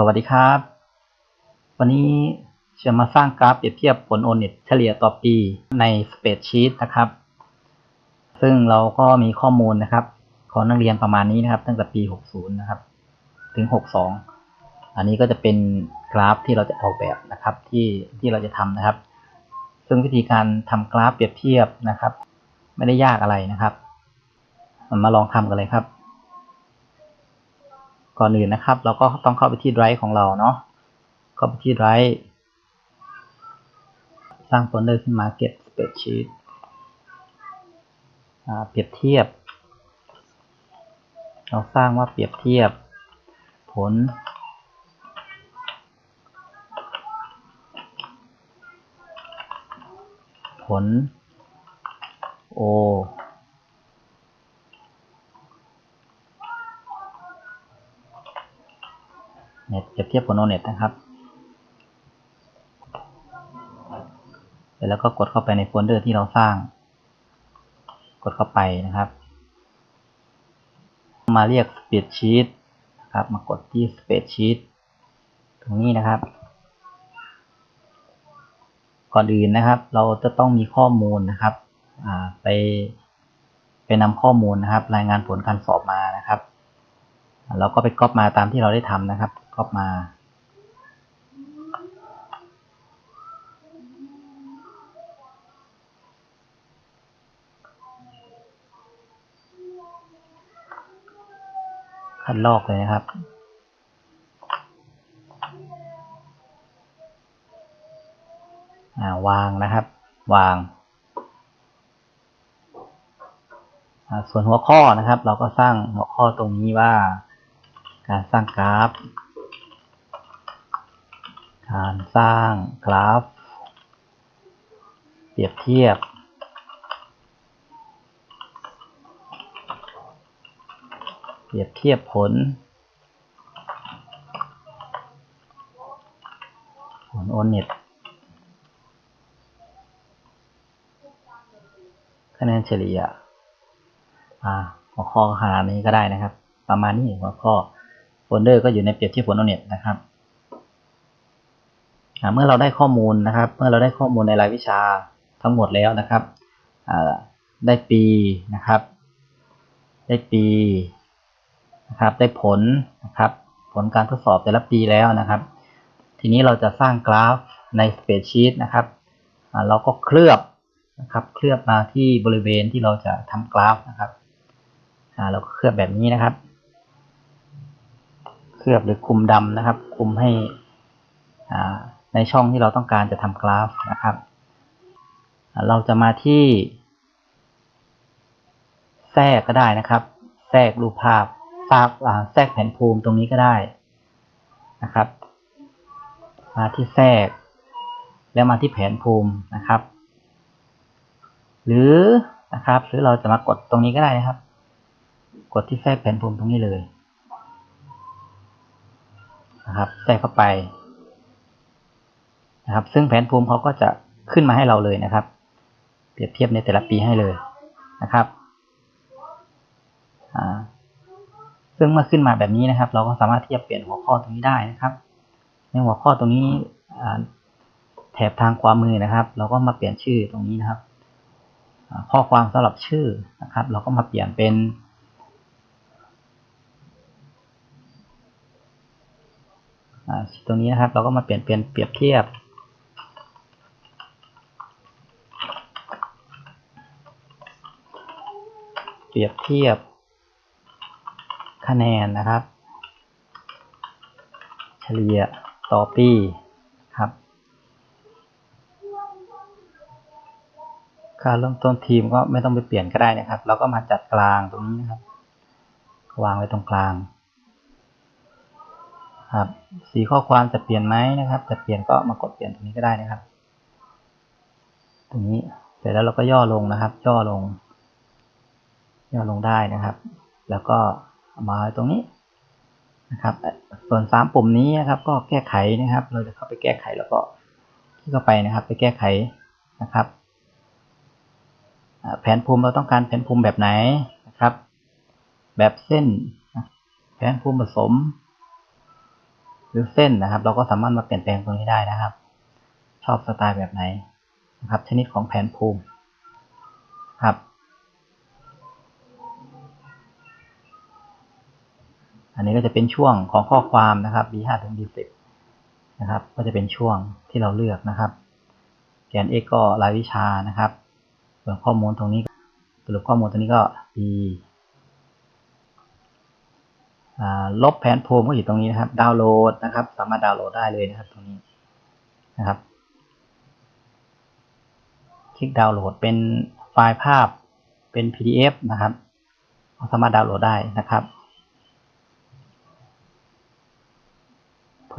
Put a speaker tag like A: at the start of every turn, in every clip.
A: สวัสดีครับ วันนี้จะมาสร้างกราฟเปรียบเทียบผลโอน็ตเฉลี่ยต่อปีใน Spreadsheet นะครับ ซึ่งเราก็มีข้อมูลนะครับ ของนักเรียนประมาณนี้นะครับ ตั้งแต่ปี 60 นะครับ ถึง 62 อันนี้ก็จะเป็นกราฟที่เราจะออกแบบนะครับที่ที่เราจะทำนะครับ ซึ่งวิธีการทำกราฟเปรียบเทียบนะครับ ไม่ได้ยากอะไรนะครับ มาลองทำกันเลยครับ ก่อนอื่นนะครับ เราก็ต้องเข้าไปที่ Drive ของเราเนาะเข้าไปที่ Drive สร้างโฟลเดอร์ขึ้นมาเก็บ Spreadsheet เปรียบเทียบ เราสร้างว่าเปรียบเทียบ ผล ผล O เน็ตเปรียบเทียบผลโอเน็ตนะครับ เสร็จแล้วก็กดเข้าไปในโฟลเดอร์ที่เราสร้าง กดเข้าไปนะครับ มาเรียก Spreadsheet นะครับ มากดที่ Spreadsheet ตรงนี้นะครับ ก่อนอื่นนะครับ เราจะต้องมีข้อมูลนะครับไปไปนำข้อมูลนะครับ รายงานผลการสอบมานะครับเราก็ไปก๊อปมาตามที่เราได้ทำนะครับ ก๊อปมา คัดลอกเลยนะครับวางนะครับ วาง ส่วนหัวข้อนะครับ เราก็สร้างหัวข้อตรงนี้ว่า การสร้างกราฟ การสร้างกราฟ เปรียบเทียบ เปรียบเทียบผล ผลโอเน็ตคะแนนเฉลี่ยอ่าหัวข้อขนาดนี้ก็ได้นะครับ ประมาณนี้หัวข้อโฟลเดอร์ก็อยู่ในเปรียบเทียบผลโอเน็ตนะครับ เมื่อเราได้ข้อมูลนะครับ เมื่อเราได้ข้อมูลในรายวิชาทั้งหมดแล้วนะครับได้ปีนะครับ ได้ปีนะครับ ได้ผลนะครับ ผลการทดสอบแต่ละปีแล้วนะครับ ทีนี้เราจะสร้างกราฟใน Spreadsheet นะครับเราก็เคลือบนะครับ เคลือบมาที่บริเวณที่เราจะทำกราฟนะครับเราก็เคลือบแบบนี้นะครับ เคลือบหรือคุมดำนะครับ คุมให้ ในช่องที่เราต้องการจะทำกราฟนะครับ เราจะมาที่ แทรกก็ได้นะครับ แทรกรูปภาพภาพแทรกแผนภูมิตรงนี้ก็ได้นะครับ มาที่แทรก แล้วมาที่แผนภูมินะครับ หรือนะครับหรือเราจะมากดตรงนี้ก็ได้นะครับ กดที่แทรกแผนภูมิตรงนี้เลยนะครับ แทรกเข้าไป นะครับ ซึ่งแผนภูมิเขาก็จะขึ้นมาให้เราเลยนะครับ เปรียบเทียบในแต่ละปีให้เลยนะครับซึ่งเมื่อขึ้นมาแบบนี้นะครับ เราก็สามารถที่จะเปลี่ยนหัวข้อตรงนี้ได้นะครับ ในหัวข้อตรงนี้แถบทางขวามือนะครับ เราก็มาเปลี่ยนชื่อตรงนี้นะครับ ข้อความสำหรับชื่อนะครับ เราก็มาเปลี่ยนเป็นตรงนี้นะครับ เราก็มาเปลี่ยนเป็นเปรียบเทียบ เป รียบเทียบคะแนนนะครับ เฉลี่ยต่อปีครับการเริ่มต้นทีมก็ไม่ต้องไปเปลี่ยนก็ได้นะครับ เราก็มาจัดกลางตรงนี้นะครับ วางไว้ตรงกลาง ครับ สีข้อความจะเปลี่ยนไหมนะครับ จะเปลี่ยนก็มากดเปลี่ยนตรงนี้ก็ได้นะครับ ตรงนี้เสร็จแล้วเราก็ย่อลงนะครับ ย่อลง ย่อลงได้นะครับ แล้วก็มาตรงนี้นะครับ ส่วนสามปุ่มนี้นะครับ ก็แก้ไขนะครับ เราจะเข้าไปแก้ไขแล้วก็คลิกเข้าไปนะครับ ไปแก้ไขนะครับ แผนภูมิเราต้องการแผนภูมิแบบไหนนะครับ แบบเส้น แผนภูมิผสม หรือเส้นนะครับ เราก็สามารถมาเปลี่ยนแปลงตรงนี้ได้นะครับ ชอบสไตล์แบบไหนนะครับ ชนิดของแผนภูมิครับ อันนี้ก็จะเป็นช่วงของข้อความนะครับ B5 ถึง B10 นะครับ ก็จะเป็นช่วงที่เราเลือกนะครับ แกน x ก็รายวิชานะครับส่วนข้อมูลตรงนี้สรุปข้อมูลตรงนี้ก็ B ลบแผนภูมิก็อยู่ตรงนี้นะครับ ดาวน์โหลดนะครับ สามารถดาวน์โหลดได้เลยนะครับตรงนี้นะครับ คลิกดาวน์โหลดเป็นไฟล์ภาพเป็น PDF นะครับสามารถดาวน์โหลดได้นะครับ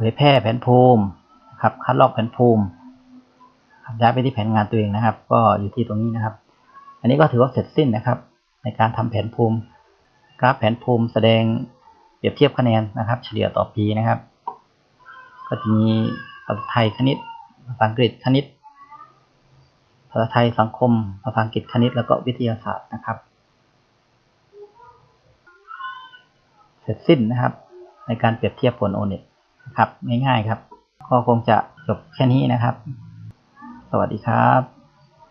A: ผยแพร่แผนภูมิครับคัดลอกแผนภูมิครับย้ายไปที่แผนงานตัวเองนะครับ ก็อยู่ที่ตรงนี้นะครับ อันนี้ก็ถือว่าเสร็จสิ้นนะครับ ในการทำแผนภูมิกราฟแผนภูมิแสดงเปรียบเทียบคะแนนนะครับ เฉลี่ยต่อปีนะครับ ก็จะมีภาษาไทยคณิตภาษาอังกฤษคณิตภาษาไทยสังคมภาษาอังกฤษคณิตแล้วก็วิทยาศาสตร์นะครับ เสร็จสิ้นนะครับ ในการเปรียบเทียบผลโอเน็ต ครับง่ายๆครับ ก็คงจะจบแค่นี้นะครับ สวัสดีครับ